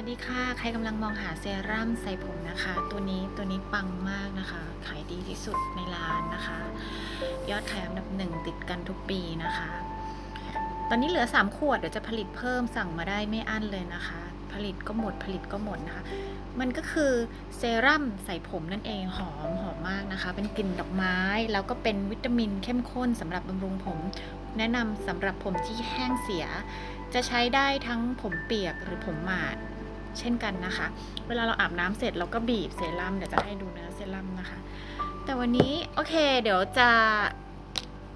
วัสดีค่ะ ใครกำลังมองหาเซรั่มใส่ผมนะคะ ตัวนี้ตัวนี้ปังมากนะคะ ขายดีที่สุดในร้านนะคะ ยอดขายอันดับหนึ่งติดกันทุกปีนะคะ ตอนนี้เหลือ 3 ขวดเดี๋ยวจะผลิตเพิ่มสั่งมาได้ไม่อั้นเลยนะคะ ผลิตก็หมดผลิตก็หมดนะคะ มันก็คือเซรั่มใส่ผมนั่นเองหอมหอมมากนะคะ เป็นกลิ่นดอกไม้ แล้วก็เป็นวิตามินเข้มข้นสำหรับบำรุงผม แนะนำสำหรับผมที่แห้งเสีย จะใช้ได้ทั้งผมเปียกหรือผมหมาด เช่นกันนะคะ เวลาเราอาบน้ำเสร็จเราก็บีบเซรั่มเดี๋ยวจะให้ดูเนื้อเซรั่มนะคะ แต่วันนี้โอเค เดี๋ยวจะ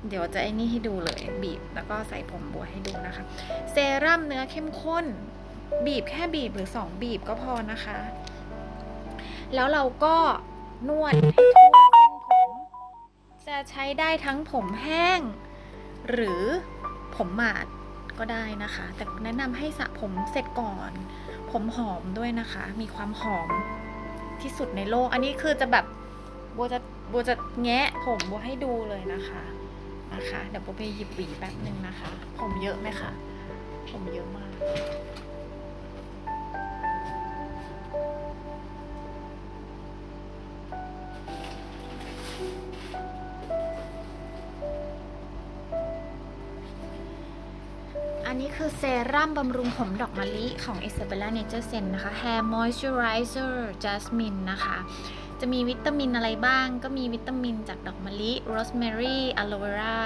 เดี๋ยวจะไอ้นี่ให้ดูเลยบีบแล้วก็ใส่ผมบัวให้ดูนะคะ เซรั่มเนื้อเข้มข้น บีบแค่บีบหรือ 2 บีบก็พอนะคะ แล้วเราก็นวดให้ทั่วเส้นผม จะใช้ได้ทั้งผมแห้ง หรือผมหมาด ก็ได้นะคะ แต่แนะนำให้สระผมเสร็จก่อน ผมหอมด้วยนะคะ มีความหอมที่สุดในโลก อันนี้คือจะแบบบัวจะบัวจะแงะผมบัวให้ดูเลยนะคะนะคะ เดี๋ยวบัวไปหยิบหวีแป๊บหนึ่งนะคะ ผมเยอะไหมคะ ผมเยอะมาก อันนี้คือเซรั่มบำรุงผมดอกมะลิของ Isabella Nature Sen นะคะ Hair Moisturizer Jasmine นะคะ จะมีวิตามินอะไรบ้าง ก็มีวิตามินจากดอกมะลิโรสแมรี่อะโลเวรา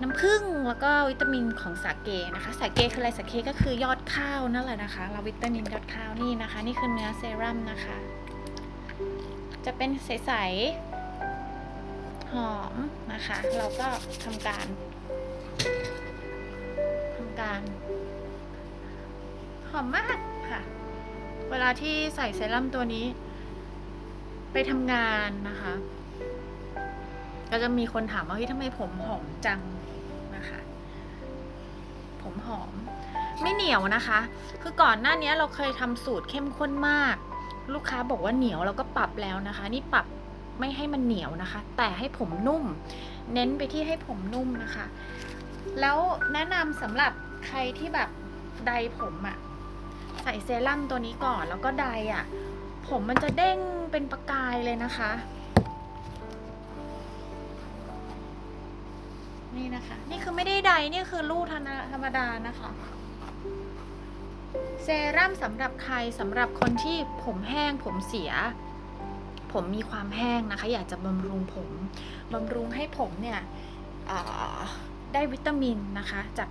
น้ำผึ้งแล้วก็วิตามินของสาเกนะคะ สาเกคืออะไรสาเกก็คือยอดข้าวนั่นแหละนะคะ เราวิตามินยอดข้าวนี่นะคะ นี่คือเนื้อเซรั่มนะคะ จะเป็นใสๆหอมนะคะ เราก็ทำการ การหอมมากค่ะ เวลาที่ใส่เซรั่มตัวนี้ ไปทำงานนะคะ ก็จะมีคนถามว่าเฮ้ยทำไมผมหอมจังนะคะ ผมหอม ไม่เหนียวนะคะ คือก่อนหน้านี้เราเคยทำสูตรเข้มข้นมาก ลูกค้าบอกว่าเหนียวเราก็ปรับแล้วนะคะ นี่ปรับไม่ให้มันเหนียวนะคะ แต่ให้ผมนุ่ม เน้นไปที่ให้ผมนุ่มนะคะ แล้วแนะนำสำหรับ ใครที่แบบไดผมอะใส่เซรั่มตัวนี้ก่อนแล้วก็ไดอะผมมันจะเด้งเป็นประกายเลยนะคะ นี่นะคะ นี่คือไม่ได้ไดนี่คือลูกธธรรมดานะคะเซรั่มสำหรับใครสำหรับคนที่ผมแห้งผมเสีย ผมมีความแห้งนะคะ อยากจะบำรุงผมบำรุงให้ผมเนี่ยได้วิตามินนะคะ จาก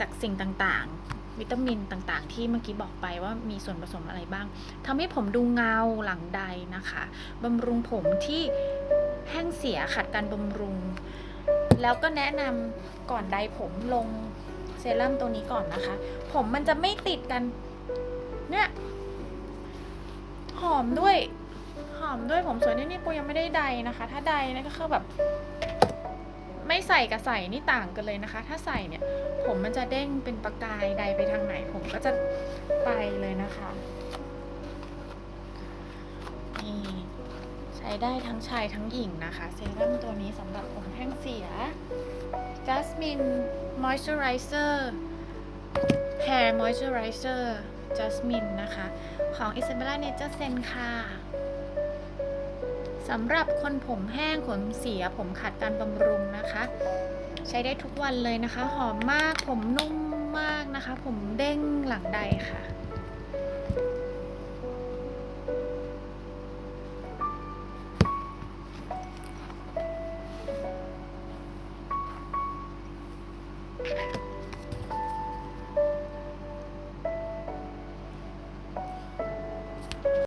จากสิ่งต่างๆ วิตามินต่างๆ ที่เมื่อกี้บอกไปว่ามีส่วนผสมอะไรบ้างทำให้ผมดูเงาหลังใดนะคะบำรุงผมที่แห้งเสียขาดการบำรุง แล้วก็แนะนำก่อนใดผมลงเซรั่มตัวนี้ก่อนนะคะ ผมมันจะไม่ติดกัน เนี่ยหอมด้วย หอมด้วยผมสวยนี่นี่ปูยังไม่ได้ใดนะคะ ถ้าใดนะก็คือแบบ ไม่ใส่กับใส่นี่ต่างกันเลยนะคะ ถ้าใส่เนี่ยผมมันจะเด้งเป็นประกายใดไปทางไหน ผมก็จะไปเลยนะคะนี่ใช้ได้ทั้งชายทั้งหญิงนะคะ เซรั่มตัวนี้สำหรับผมแห้งเสีย Jasmine Moisturizer Hair Moisturizer Jasmine นะคะ ของ Isabella Nature Sen ค่ะ สำหรับคนผมแห้งผมเสียผมขาดการบำรุงนะคะ ใช้ได้ทุกวันเลยนะคะ หอมมากผมนุ่มมากนะคะ ผมเด้งหลังใดค่ะ